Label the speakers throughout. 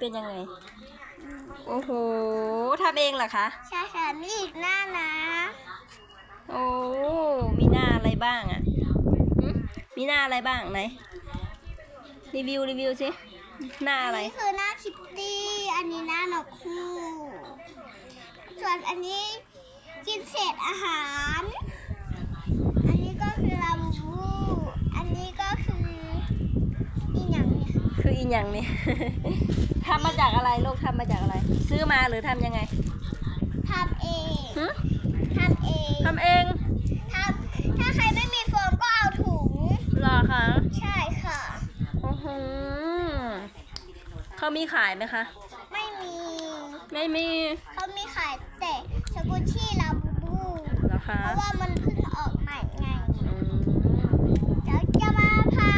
Speaker 1: เป็นยังไง โอ้โหทำเองเหรอคะ
Speaker 2: ใช่ค่ะนี่อีกหน้านะ
Speaker 1: โอ้ มีหน้าอะไรบ้างอะ่ะหึมีหน้าอะไรบ้างไหน รีวิวรีวิวสิ หน้าอะไร
Speaker 2: นี่คือหน้าคิตตี้ อันนี้หน้านกคู่ ส่วนอันนี้กินเศษอาหาร อันนี้ก็คือลาบูบู อันนี้ก็คืออีหยังเนี่ย
Speaker 1: คื ออีหยังเนี่ยทำมาจากอะไรลูกทำมาจากอะไร ซื้อมาหรือทำยังไง
Speaker 2: ทำเอง
Speaker 1: หึ
Speaker 2: ทำเอง
Speaker 1: ทำเอง
Speaker 2: ทำถ้าใครไม่มีโฟมก็เอาถุง
Speaker 1: เหรอคะ
Speaker 2: ใช่ค่ะ
Speaker 1: โอ้โหเขามีขายไหมคะ
Speaker 2: ไม่มี
Speaker 1: ไม่มี
Speaker 2: เขามีขายแต่สกุชชี่ลาบูบู
Speaker 1: เหรอคะ
Speaker 2: เพราะว่ามันเพิ่งออกใหม่ไง
Speaker 1: อืม
Speaker 2: เดี๋ยวจะมาพา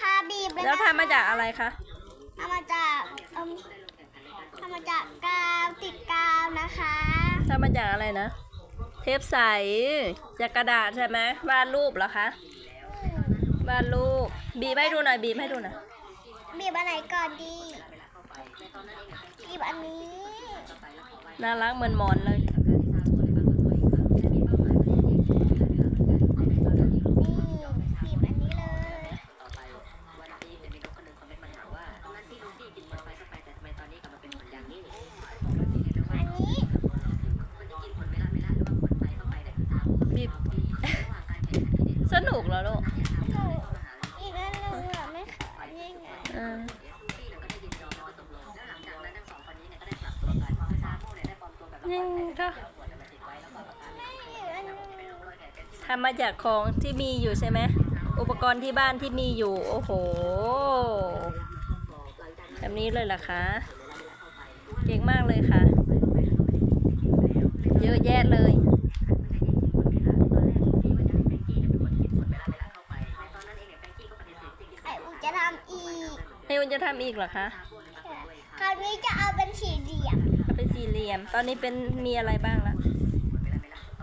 Speaker 2: พาบีบเลยนะ
Speaker 1: แล้วทำมา จากอะไรคะ
Speaker 2: ทำมาจากเอิ่มทำมาจากกาวติดกาวนะคะ
Speaker 1: ทำมาจากอะไรนะ เทปใสจากกระดาษใช่ไหมวาดรูปเหรอคะวาดรูปบีบให้ดูหน่อยบีบให้ดูหน่อย
Speaker 2: บีบอันไหนก่อนดีบีบอันนี้
Speaker 1: น่ารักเหมือนหมอนเลย
Speaker 2: นี่บีบอันนี้เลย อันนี้
Speaker 1: บีบ สนุกเหรอลูก
Speaker 2: อีกอันหนึ่งอะไม่ขายยังไง
Speaker 1: เออนี่ก็ทำมาจากของที่มีอยู่ใช่ไหม อุปกรณ์ที่บ้านที่มีอยู่ โอ้โหแบบนี้เลยเหรอคะเก่งมากเลยค่ะ เยอะแยะเลย
Speaker 2: ไอ้อูจะทำอี ก
Speaker 1: ให้คุณจะทำอีกเหรอคะ
Speaker 2: คราวนี้จะเอาเป็นสี่เหลี่ยม
Speaker 1: เอาเป็นสี่เหลี่ยม ตอนนี้เป็นมีอะไรบ้างละ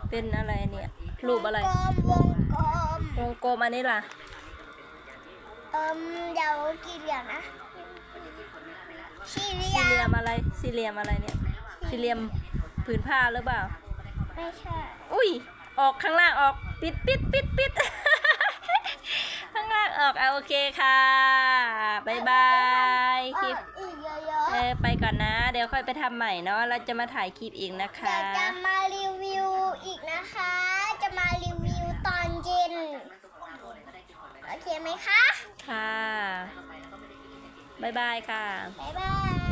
Speaker 1: เป็นอะไรเนี่ยรูปอะไร
Speaker 2: วงกลมวงกลม
Speaker 1: วงกลมอันนี้ล่ะ
Speaker 2: เอิมเดี๋ยวกี่เหลี่ยมนะสี่เหลี่
Speaker 1: สี่เหลี่
Speaker 2: ย
Speaker 1: ย
Speaker 2: ม
Speaker 1: มอะไรสี่เหลี่ยมอะไรเนี่ยสี่เหลี่ยมผืนผ้าหรือเปล่า
Speaker 2: ไม่ใช่
Speaker 1: อุ้ย ออกข้างล่างออก ปิดปิดปิดปิดข้างล่าง ออกเอาโอเคค่ะบายบายคลิป
Speaker 2: เอออีกเย
Speaker 1: เอ
Speaker 2: อะ
Speaker 1: อไปก่อนนะ เดี๋ยวค่อยไปทำใหม่เนาะเราจะมาถ่ายคลิปอีกนะ
Speaker 2: ๆ
Speaker 1: คะ
Speaker 2: เดี๋ยวจะมารีวิวอีกนะคะ จะมารีวิวตอนเย็น โอเคไหมคะ
Speaker 1: ค่ะบายบายค่ะ
Speaker 2: บ๊ายบาย